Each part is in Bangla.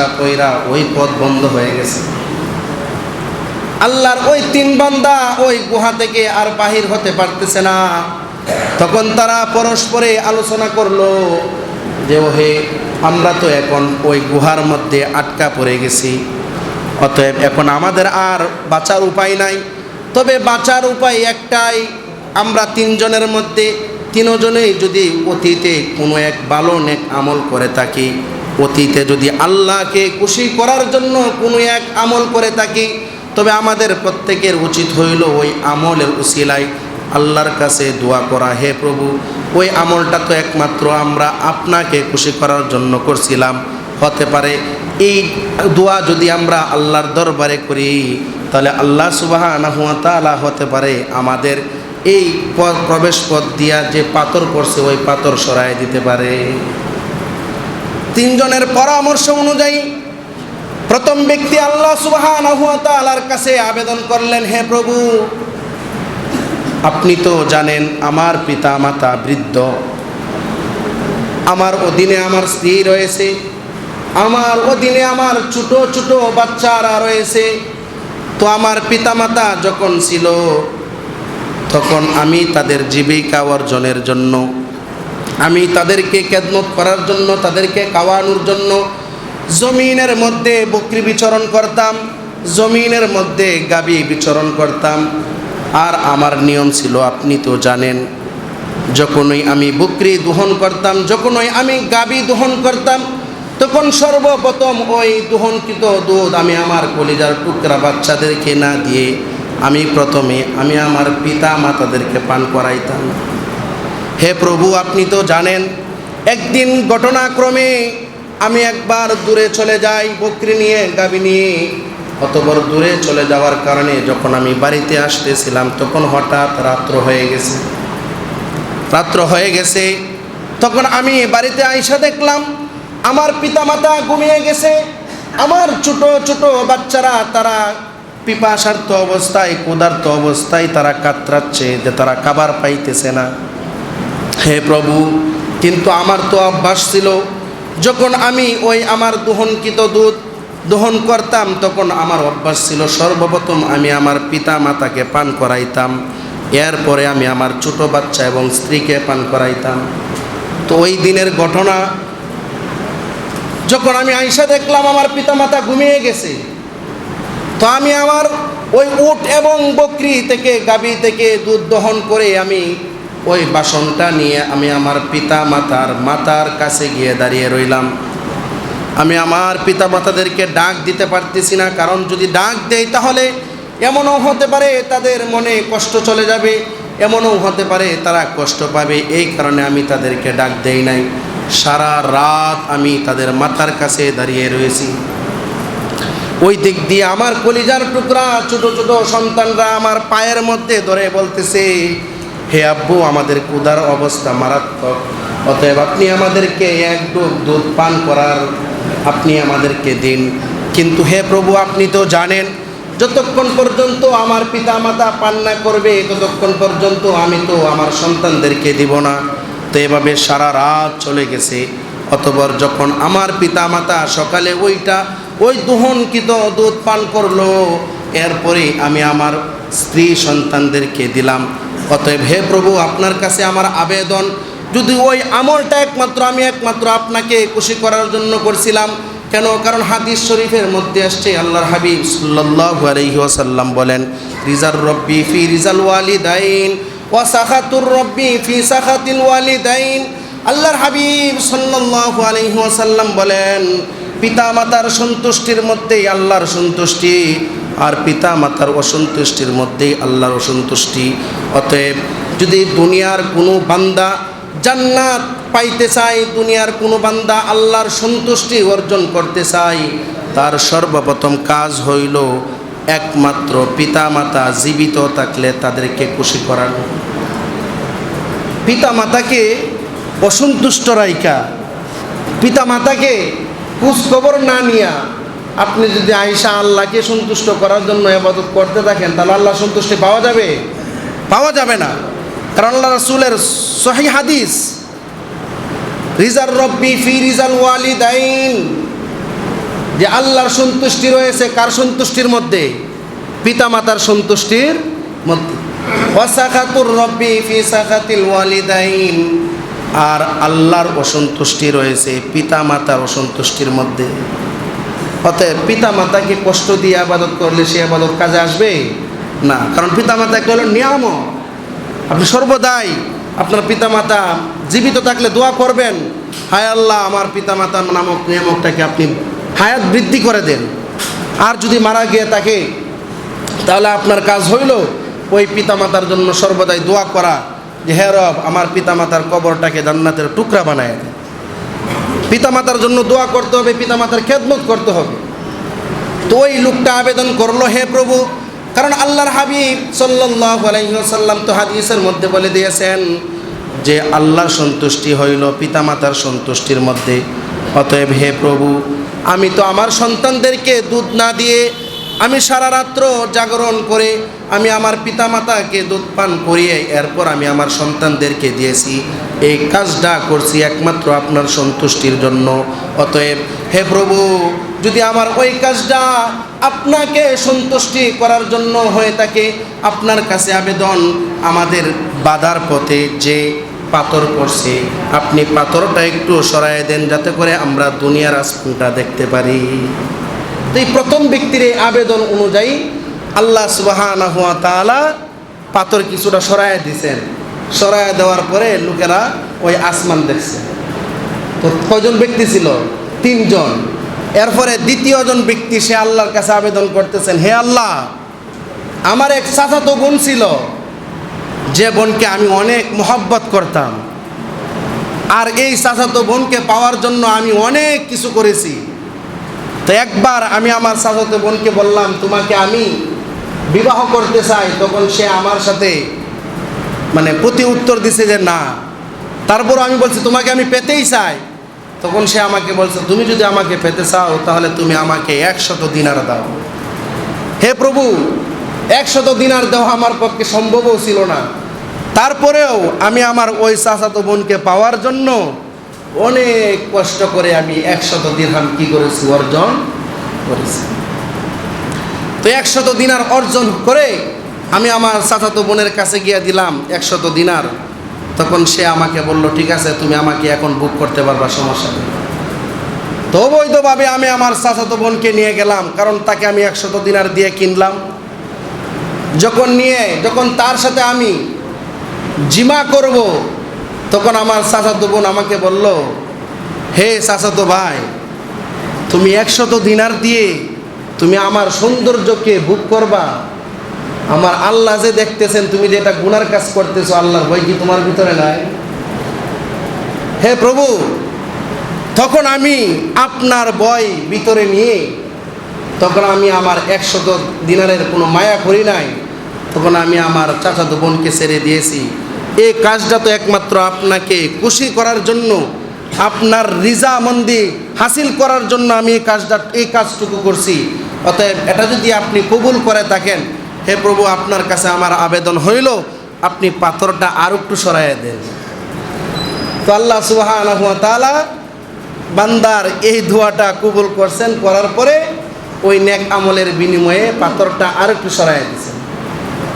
আসা পয়রা ওই পথ বন্ধ হয়ে গেছে। আল্লাহর ওই তিন বান্দা ওই গুহা থেকে আর বাহির হতে পারতেছে না। তখন তারা পরস্পরে আলোচনা করল যে, ওহে, আমরা তো এখন ওই গুহার মধ্যে আটকা পড়ে গেছি। অতএব এখন আমাদের আর বাঁচার উপায় নাই। তবে বাঁচার উপায় একটাই, আমরা তিনজনের মধ্যে, তিনজনেই যদি অতীতে কোনো এক ভালো নেক আমল করে থাকি অতীতে যদি আল্লাহকে খুশি করার জন্য কোনো এক আমল করে থাকি, তবে আমাদের প্রত্যেকের উচিত হইল ওই আমলের উসিলায় আল্লাহর কাছে দোয়া করা, হে প্রভু, ওই আমলটা তো একমাত্র আমরা আপনাকে খুশি করার জন্য করছিলাম। হতে পারে এই দোয়া যদি আমরা আল্লাহর দরবারে করি, তাহলে আল্লাহ সুবাহ হতে পারে আমাদের এই প্রবেশ পথ দিয়া যে পাথর করছে ওই পাথর সরাই দিতে পারে। তিনজনের পরামর্শ অনুযায়ী প্রথম ব্যক্তি আল্লাহ সুবাহ তালার কাছে আবেদন করলেন, হে প্রভু, আপনি তো জানেন আমার পিতা মাতা বৃদ্ধ। আমার অধীনে আমার স্ত্রী রয়েছে, আমার অধীনে আমার ছোট ছোট বাচ্চারা রয়েছে। তো আমার পিতামাতা যখন ছিল, তখন আমি তাদের জীবিকা অর্জনের জন্য আমি তাদেরকে কেদমত করার জন্য, তাদেরকে খাওয়ানোর জন্য জমিনের মধ্যে বকরি বিচরণ করতাম, জমিনের মধ্যে গাবি বিচরণ করতাম। আর আমার নিয়ম ছিল, আপনি তো জানেন, যখনই আমি বকরি দহন করতাম, যখনই আমি গাবি দহন করতাম, তখন সর্বপ্রথম ওই দহনকৃত দুধ আমি আমার কলিজার টুকরা বাচ্চাদেরকে না দিয়ে আমি প্রথমে আমি আমার পিতা মাতাদেরকে পান করাইতাম। হে প্রভু, আপনি তো জানেন, একদিন ঘটনাক্রমে আমি একবার দূরে চলে যাই বকরি নিয়ে, গাবি নিয়ে। অতবর দূরে চলে যাওয়ার কারণে যখন আমি বাড়িতে আসতেছিলাম, তখন হঠাৎ রাত্র হয়ে গেছে। রাত্র হয়ে গেছে, তখন আমি বাড়িতে আইসা দেখলাম, আমার পিতামাতা ঘুমিয়ে গেছে। আমার ছোট ছোট বাচ্চারা, তারা পিপাসার্থ অবস্থায় ক্ষুধার্ত অবস্থায় তারা কাতরাচ্ছে যে তারা খাবার পাইতেছে না। হে প্রভু, কিন্তু আমার তো অভ্যাস ছিল, যখন আমি ওই আমার দহনকৃত দুধ দহন করতাম, তখন আমার অভ্যাস ছিল সর্বপ্রথম আমি আমার পিতা মাতাকে পান করাইতাম, এরপরে আমি আমার ছোট বাচ্চা এবং স্ত্রীকে পান করাইতাম। তো ওই দিনের ঘটনা, যখন আমি আইসা দেখলাম আমার পিতা মাতা ঘুমিয়ে গেছে, তো আমি আমার ওই উট এবং বকরি থেকে গাবি থেকে দুধ দহন করে আমি ওই বাসনটা নিয়ে আমি আমার পিতা মাতার মাতার কাছে গিয়ে দাঁড়িয়ে রইলাম। আমি আমার পিতা মাতাদেরকে ডাক দিতে পারতেছি না, কারণ যদি ডাক দেই তাহলে এমনও হতে পারে তাদের মনে কষ্ট চলে যাবে, এমনও হতে পারে তারা কষ্ট পাবে, এই কারণে আমি তাদেরকে ডাক দেই নাই। সারা রাত আমি তাদের মাথার কাছে দাঁড়িয়ে রয়েছি। ওই দিক দিয়ে আমার কলিজার টুকরা, ছোট ছোট সন্তানরা আমার পায়ের মধ্যে ধরে বলতেছে হে আব্বু, আমাদের কুদার অবস্থা মারাত্মক। অতএব আপনি আমাদেরকে এক ডুব দুধ পান করার, আপনি আমাদেরকে দিন। কিন্তু হে প্রভু, আপনি তো জানেন, যতক্ষণ পর্যন্ত আমার পিতা মাতা পান না করবে, ততক্ষণ পর্যন্ত আমি তো আমার সন্তানদেরকে দিব না। তো এভাবে সারা রাত চলে গেছে। অতপর যখন আমার পিতা মাতা সকালে ওইটা, ওই দুহনকৃত দুধ পান করল, এরপরে আমি আমার স্ত্রী সন্তানদেরকে দিলাম। অতএব হে প্রভু, আপনার কাছে আমার আবেদন। যদি ওই আমলটা একমাত্র, আমি একমাত্র আপনাকে খুশি করার জন্য করছিলাম, কেন? কারণ হাদিস শরীফের মধ্যে আসছে, আল্লাহর হাবিব সাল্লাল্লাহু আলাইহি বলেন, রিজাল রব্বি ফি রিজাল ওয়ালিদাইন ওয়া সাখাতুর রব্বি ফি সাখাতিল ওয়ালিদাইন। আল্লাহর হাবিব সাল্লাল্লাহু আলাইহি ওয়াসাল্লাম বলেন পিতা মাতার সন্তুষ্টির মধ্যেই আল্লাহর সন্তুষ্টি। আর পিতা মাতার অসন্তুষ্টির মধ্যেই আল্লাহর অসন্তুষ্টি। অতএব যদি দুনিয়ার কোনো বান্দা জান্নাত পাইতে চাই দুনিয়ার কোনো বান্দা আল্লাহর সন্তুষ্টি অর্জন করতে চাই তার সর্বপ্রথম কাজ হইল একমাত্র পিতা মাতা জীবিত থাকলে তাদেরকে খুশি করানো। পিতা মাতাকে অসন্তুষ্ট রাইকা পিতা মাতাকে খোঁজখবর না নিয়া আপনি যদি আইসা আল্লাহকে সন্তুষ্ট করার জন্য এবাদত করতে থাকেন, তাহলে আল্লাহ সন্তুষ্টি পাওয়া যাবে? পাওয়া যাবে না। কারণ আল্লাহ রাসুলের সহি হাদিস রিজাল রব্বি ফি রিজাল ওয়ালিদাইন যে আল্লাহর সন্তুষ্টি রয়েছে কার সন্তুষ্টির মধ্যে? পিতা মাতার সন্তুষ্টির মধ্যে। ওয়াসাকাতুর রব্বি ফি সাকাতিল ওয়ালিদাইন আর আল্লাহর অসন্তুষ্টি রয়েছে পিতা মাতার অসন্তুষ্টির মধ্যে। অতএব পিতামাতাকে কষ্ট দিয়ে আবাদত করলে সে আবাদত কাজে আসবে? না। কারণ পিতামাতা একটা হলো? নিয়ামক। আপনি সর্বদাই আপনার পিতা মাতা জীবিত থাকলে দোয়া করবেন। হায় আল্লাহ, আমার পিতা পিতামাতার নামক নিয়ামকটাকে আপনি হায়াত বৃদ্ধি করে দেন। আর যদি মারা গিয়ে থাকে, তাহলে আপনার কাজ হইল ওই পিতামাতার জন্য সর্বদাই দোয়া করা যে, হে রব, আমার পিতামাতার কবরটাকে জান্নাতের টুকরা বানায় পিতামাতার জন্য দোয়া করতে হবে, পিতামাতার খেদমত করতে হবে। তো ওই লোকটা আবেদন করল, হে প্রভু, কারণ আল্লাহর হাবিব সাল্লাল্লাহু আলাইহি ওয়াসাল্লাম তো হাদিসের মধ্যে বলে দিয়েছেন যে আল্লাহর সন্তুষ্টি হইল পিতামাতার সন্তুষ্টির মধ্যে। অতএব হে প্রভু, আমি তো আমার সন্তানদেরকে দুধ না দিয়ে আমি সারা রাত্র জাগরণ করে আমি আমার পিতামাতাকে দুধ পান করিয়ে এরপর আমি আমার সন্তানদেরকে দিয়েছি। এই কাজটা করছি একমাত্র আপনার সন্তুষ্টির জন্য। অতএব, হে প্রভু, যদি আমার ওই কাজটা আপনাকে সন্তুষ্টি করার জন্য হয়ে থাকে, আপনার কাছে আবেদন আমাদের বাধার পথে যে পাথর পড়ছে, আপনি পাথরটা একটু সরাই দেন যাতে করে আমরা দুনিয়ার আসমানটা দেখতে পারি। তো এই প্রথম ব্যক্তির আবেদন অনুযায়ী আল্লাহ সুবাহানা হুয়া তালা পাথর কিছুটা সরাই দিছেন। সরাই দেওয়ার পরে লোকেরা ওই আসমান দেখছে। তো কয়জন ব্যক্তি ছিল? তিনজন। এরপরে দ্বিতীয়জন ব্যক্তি সে আল্লাহর কাছে আবেদন করতেছেন, হে আল্লাহ, আমার এক চাচাতো বোন ছিল। যে বোনকে আমি অনেক মহব্বত করতাম। আর এই চাচাতো বোনকে পাওয়ার জন্য আমি অনেক কিছু করেছি। তো একবার আমি আমার চাচাতো বোনকে বললাম, তোমাকে আমি বিবাহ করতে চাই তখন সে আমার সাথে মানে প্রতি উত্তর দিছে যে না। তারপর আমি বলছি, তোমাকে আমি পেতেই চাই। তখন সে আমাকে বলছে, তুমি যদি আমাকে পেতে চাও, তাহলে তুমি আমাকে একশত দিনার দাও। হে প্রভু, একশত দিনার দেওয়া আমার পক্ষে সম্ভবও ছিল না। তারপরেও আমি আমার ওই চাচাতো বোনকে পাওয়ার জন্য অনেক কষ্ট করে আমি একশত দিনহাম কি করেছি, অর্জন করেছি। তো একশত দিনার অর্জন করে আমি আমার চাচাতো বোনের কাছে গিয়ে দিলাম একশত দিনার। তখন সে আমাকে বলল, ঠিক আছে, তুমি আমাকে এখন বুক করতে পারবা, সমস্যা নেই। তো অবৈধভাবে আমি আমার চাচাতো বোনকে নিয়ে গেলাম, কারণ তাকে আমি একশত দিনার দিয়ে কিনলাম। যখন নিয়ে, যখন তার সাথে আমি জিমা করব, তখন আমার চাচাতো বোন আমাকে বলল, হে চাচাতো ভাই, তুমি একশত দিনার দিয়ে তুমি আমার সৌন্দর্যকে বুক করবা। আমার আল্লাহ যে দেখতেছেন, তুমি যে এটা গুনার কাজ করতেছো, আল্লাহর ভয় কি তোমার ভিতরে নাই? হে প্রভু, তখন আমি আপনার বয় ভিতরে নিয়ে, তখন আমি আমার একশত দিনারের কোনো মায়া করি নাই, তখন আমি আমার চাচাতো বোনকে ছেড়ে দিয়েছি। এই কাজটা তো একমাত্র আপনাকে খুশি করার জন্য, আপনার রিজামন্দি হাসিল করার জন্য আমি এই কাজটা, এই কাজটুকু করছি। অতএব এটা যদি আপনি কবুল করে থাকেন, হে প্রভু, আপনার কাছে আমার আবেদন হইল, আপনি পাথরটা আর একটু সরাইয়া দেন। তো আল্লাহ সুবাহ বান্দার এই ধোয়াটা কবুল করছেন, করার পরে ওই নেক আমলের বিনিময়ে পাথরটা আর একটু সরাই দিয়েছেন।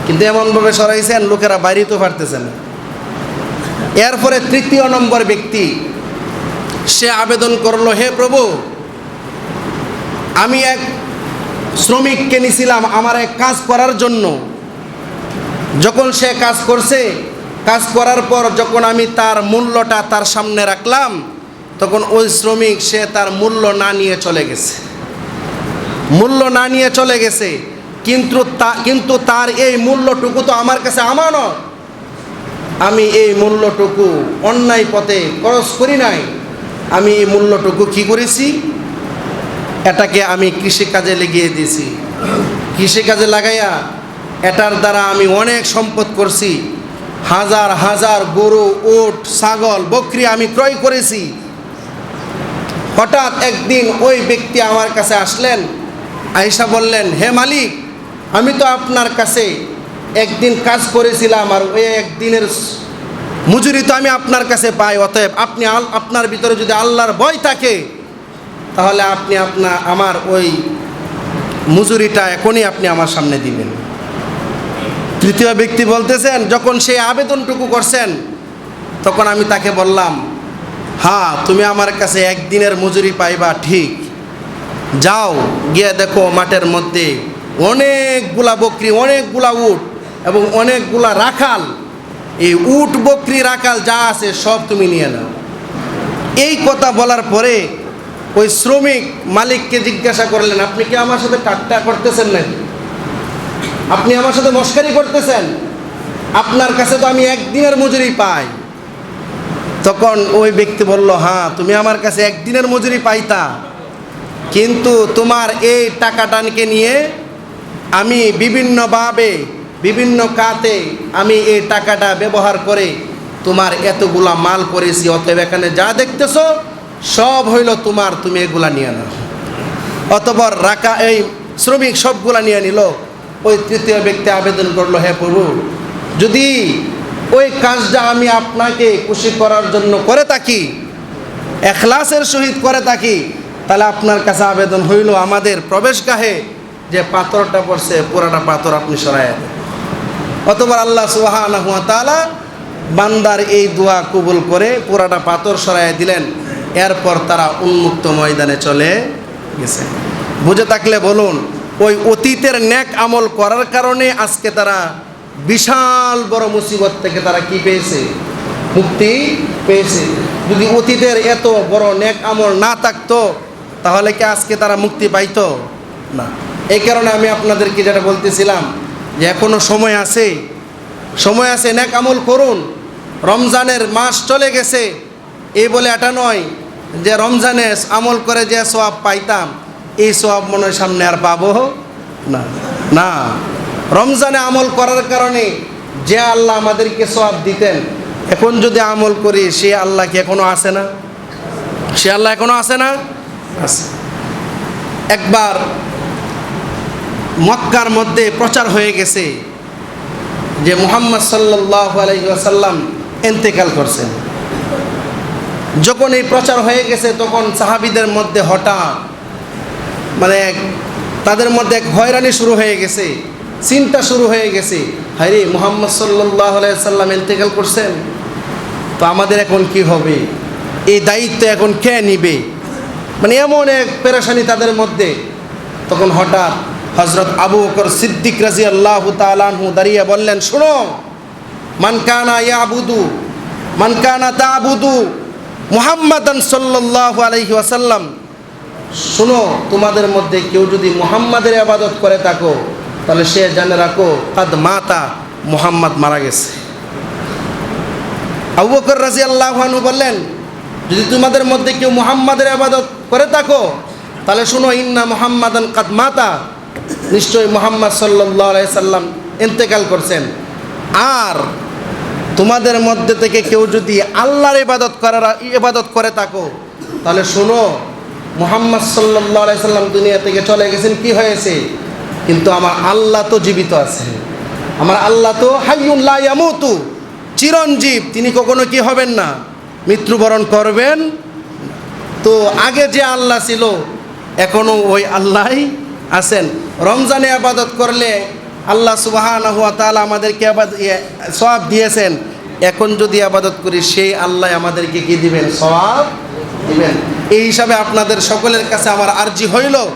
কিন্তু এমনভাবে সরাইছেন, লোকেরা বাইরে তো পারতেছে না। এরপরে তৃতীয় নম্বর ব্যক্তি সে আবেদন করল, হে প্রভু, আমি এক শ্রমিককে নিছিলাম আমার এক কাজ করার জন্য। যখন সে কাজ করছে, কাজ করার পর যখন আমি তার মূল্যটা তার সামনে রাখলাম, তখন ওই শ্রমিক সে তার মূল্য না নিয়ে চলে গেছে। মূল্য না নিয়ে চলে গেছে, কিন্তু তা, কিন্তু তার এই মূল্যটুকু তো আমার কাছে আমানত। আমি এই মূল্যটুকু অন্যায় পথে খরচ করি নাই। আমি এই মূল্যটুকু কি করেছি? এটাকে আমি কৃষিকাজে লেগিয়ে দিয়েছি। কৃষিকাজে লাগাইয়া এটার দ্বারা আমি অনেক সম্পদ করছি। হাজার হাজার গরু ওট ছাগল, বকরি আমি ক্রয় করেছি। হঠাৎ একদিন ওই ব্যক্তি আমার কাছে আসলেন আয়েশা বললেন, হে মালিক, আমি তো আপনার কাছে একদিন কাজ করেছিলাম আর ওই একদিনের মজুরি তো আমি আপনার কাছে পাই, অতএব আপনি আপনার ভিতরে যদি আল্লাহর ভয় থাকে, তাহলে আপনি আপনার আমার ওই মজুরিটা এখনই আপনি আমার সামনে দিবেন। তৃতীয় ব্যক্তি বলতেছেন, যখন সেই আবেদনটুকু করছেন, তখন আমি তাকে বললাম হ্যাঁ তুমি আমার কাছে একদিনের মজুরি পাইবা, ঠিক। যাও, গিয়ে দেখো মাঠের মধ্যে অনেকগুলা বকরি, অনেকগুলা উট এবং অনেকগুলা রাখাল এই উট, বকরি রাখাল যা আছে সব তুমি নিয়ে নাও। এই কথা বলার পরে ওই শ্রমিক মালিককে জিজ্ঞাসা করলেন, আপনি কি আমার সাথে ঠাট্টা করতেছেন নাকি? আপনি আমার সাথে মস্কারি করতেছেন? আপনার কাছে তো আমি একদিনের মজুরি পাই। তখন ওই ব্যক্তি বলল হ্যাঁ তুমি আমার কাছে একদিনের মজুরি পাইতা। কিন্তু তোমার এই টাকাটানকে নিয়ে আমি বিভিন্নভাবে বিভিন্ন কাতে আমি এই টাকাটা ব্যবহার করে তোমার এতগুলা মাল করেছি অতএব এখানে যা দেখতেছ, সব হইল তোমার, তুমি এগুলা নিয়ে নাও। অতপর রাখা এই শ্রমিক সবগুলা নিয়ে নিল। ওই তৃতীয় ব্যক্তি আবেদন করল, হে প্রভু, যদি ওই কাজটা আমি আপনাকে খুশি করার জন্য করে থাকি, এখলাসের সহিত করে থাকি, তাহলে আপনার কাছে আবেদন হইল আমাদের প্রবেশ প্রবেশগাহে যে পাথরটা পড়ছে, পুরাটা পাথর আপনি সরাই দেন। অতবার আল্লাহ সুহানাহ তালা বান্দার এই দোয়া কবুল করে পুরাটা পাথর সরাই দিলেন। এরপর তারা উন্মুক্ত ময়দানে চলে গেছে। বুঝে থাকলে বলুন, ওই অতীতের ন্যাক আমল করার কারণে আজকে তারা বিশাল বড় মুসিবত থেকে তারা কি পেয়েছে? মুক্তি পেয়েছে। যদি অতীতের এত বড় ন্যাক আমল না থাকতো, তাহলে কি আজকে তারা মুক্তি পাইতো? না। এই কারণে আমি আপনাদেরকে যেটা বলতেছিলাম যে এখনও সময় আছে সময় আছে ন্যাক আমল করুন। রমজানের মাস চলে গেছে, এই বলে এটা নয় যে রমজানে আমল করে যে সোয়াব পাইতাম, এই সোয়াব মনে সামনে আর পাবো না। না, রমজানে আমল করার কারণে যে আল্লাহ আমাদেরকে সোয়াব দিতেন, এখন যদি আমল করি, সে আল্লাহ কি এখনও আসে না? সে আল্লাহ এখনও আসে না? একবার মক্কার মধ্যে প্রচার হয়ে গেছে যে মুহাম্মদ সাল্লাহ আলহিহাসাল্লাম এন্তেকাল করছেন। যখন এই প্রচার হয়ে গেছে, তখন সাহাবিদের মধ্যে হঠাৎ মানে তাদের মধ্যে এক হয়রানি শুরু হয়ে গেছে, চিন্তা শুরু হয়ে গেছে। হাইরে মুহাম্মদ সাল্লাহ সাল্লাম এন্তেকাল করছেন? তো আমাদের এখন কি হবে? এই দায়িত্ব এখন কে নিবে? মানে এমন এক পেরেশানি তাদের মধ্যে। তখন হঠাৎ হজরত আবু বকর সিদ্দিক রাজি আল্লাহ তালানহু দাঁড়িয়ে বললেন, শোনো মানকানা ইয়াবুদু মানকানা তাবুদু মুহাম্মাদান সাল্লাল্লাহু আলাইহি ওয়াসাল্লাম। শোনো, তোমাদের মধ্যে কেউ যদি মুহাম্মাদের আবাদত করে থাকো, তাহলে সে জানে রাখো, কাদ মাতা মুহাম্মদ মারা গেছে। আবু বকর রাজি আল্লাহানু বললেন, যদি তোমাদের মধ্যে কেউ মুহাম্মাদের আবাদত করে থাকো, তাহলে শুনো, ইন্না মুহাম্মাদান কাদ মাতা নিশ্চয়ই মুহাম্মদ সাল্লাহ সাল্লাম ইন্তেকাল করছেন। আর তোমাদের মধ্যে থেকে কেউ যদি আল্লাহর ইবাদত করার, ইবাদত করে থাকো, তাহলে শোনো, মুহাম্মদ সাল্লাহ সাল্লাম দুনিয়া থেকে চলে গেছেন, কি হয়েছে? কিন্তু আমার আল্লাহ তো জীবিত আছে। আমার আল্লাহ তো হাইউল্লাহ চিরঞ্জীব, তিনি কখনো কি হবেন না? মৃত্যুবরণ করবেন। তো আগে যে আল্লাহ ছিল এখনও ওই আল্লাহই আছেন। রমজানে আবাদত করলে আল্লাহ সুবাহান হুয়া তালা আমাদেরকে আবাদ- সব দিয়েছেন। এখন যদি আবাদত করি, সেই আল্লাহ আমাদেরকে কি দিবেন? সব দিবেন। এই হিসাবে আপনাদের সকলের কাছে আমার আর্জি হইল,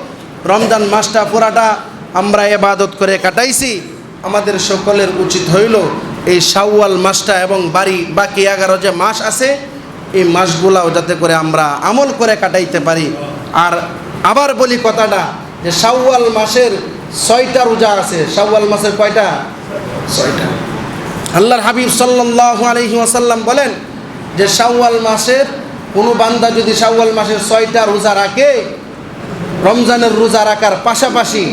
রমজান মাসটা পুরাটা আমরা এবাদত করে কাটাইছি। আমাদের সকলের উচিত হইল এই শাওয়াল মাসটা এবং বাড়ি বাকি এগারো যে মাস আছে, এই মাসগুলাও যাতে করে আমরা আমল করে কাটাইতে পারি। আর আবার বলি কথাটা যে শাওয়াল মাসের ছয়টা রোজা আছে। শাওয়াল মাসের কয়টা? ছয়টা। আল্লাহর হাবিব সাল্লাল্লাহু আলাইহি ওয়াসাল্লাম বলেন যে শাওয়াল মাসের কোনো বান্দা যদি শাওয়াল মাসের ছয়টা রোজা রাখে রমজানের রোজা রাখার পাশাপাশি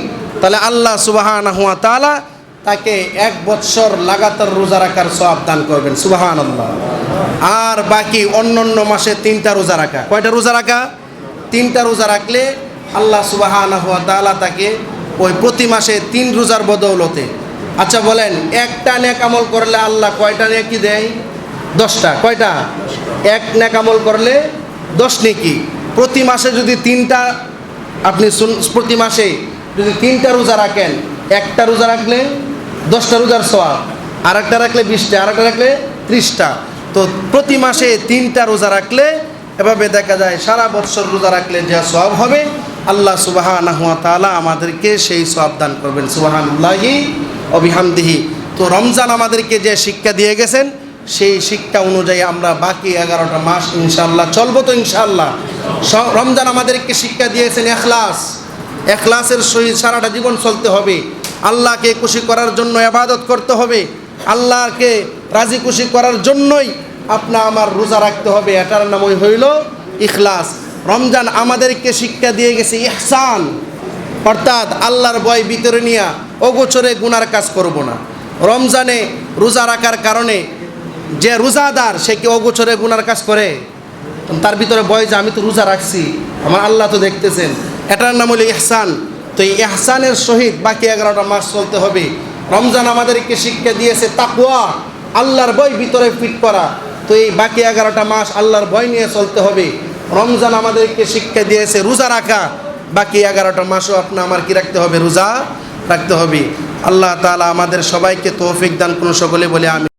তাহলে আল্লাহ সুবাহান হুয়া তালা তাকে এক বৎসর লাগাতার রোজা রাখার সব দান করবেন। সুবাহান আল্লাহ আর বাকি অন্য অন্য মাসে তিনটা রোজা রাখা। কয়টা রোজা রাখা? তিনটা রোজা রাখলে আল্লাহ সুবাহান হুয়া তালা তাকে ওই প্রতি মাসে তিন রোজার বদৌলতে। আচ্ছা বলেন, একটা নেক আমল করলে আল্লাহ কয়টা নেকি দেয়? দশটা। কয়টা? এক নেক আমল করলে দশ নেকি। প্রতি মাসে যদি তিনটা আপনি প্রতি মাসে যদি তিনটা রোজা রাখেন, একটা রোজা রাখলে দশটা রোজার সোয়াব আর একটা রাখলে বিশটা আর একটা রাখলে ত্রিশটা। তো প্রতি মাসে তিনটা রোজা রাখলে এভাবে দেখা যায় সারা বৎসর রোজা রাখলে যা সব হবে আল্লাহ সুবাহান তালা আমাদেরকে সেই সব দান করবেন। সুবাহানুল্লাহি অবিহামদিহি তো রমজান আমাদেরকে যে শিক্ষা দিয়ে গেছেন, সেই শিক্ষা অনুযায়ী আমরা বাকি এগারোটা মাস ইনশাল্লাহ চলবো তো ইনশাল্লাহ রমজান আমাদেরকে শিক্ষা দিয়েছেন এখলাস। এখলাসের সহিত সারাটা জীবন চলতে হবে। আল্লাহকে খুশি করার জন্য আবাদত করতে হবে। আল্লাহকে রাজি খুশি করার জন্যই আপনা আমার রোজা রাখতে হবে। এটার নামই হইল ইখলাস। রমজান আমাদেরকে শিক্ষা দিয়ে গেছে, ইহসান। অর্থাৎ আল্লাহর বয় ভিতরে নিয়ে অগোচরে গুনার কাজ করব না। রমজানে রোজা রাখার কারণে যে রোজাদার, সে কি অগোচরে গুনার কাজ করে? তার ভিতরে বয় যে, আমি তো রোজা রাখছি। আমার আল্লাহ তো দেখতেছেন। এটার নাম হলো ইহসান। তো এই ইহসানের সহিত বাকি এগারোটা মাস চলতে হবে। রমজান আমাদেরকে শিক্ষা দিয়েছে তাকুয়া আল্লাহর বই ভিতরে ফিট করা। তো এই বাকি এগারোটা মাস আল্লাহর ভয় নিয়ে চলতে হবে। রমজান আমাদেরকে শিক্ষা দিয়েছে, রোজা রাখা। বাকি এগারোটা মাসও আপনি আমার কি রাখতে হবে? রোজা রাখতে হবে। আল্লাহ তালা আমাদের সবাইকে তৌফিক দান কোনো সকলে বলে আমি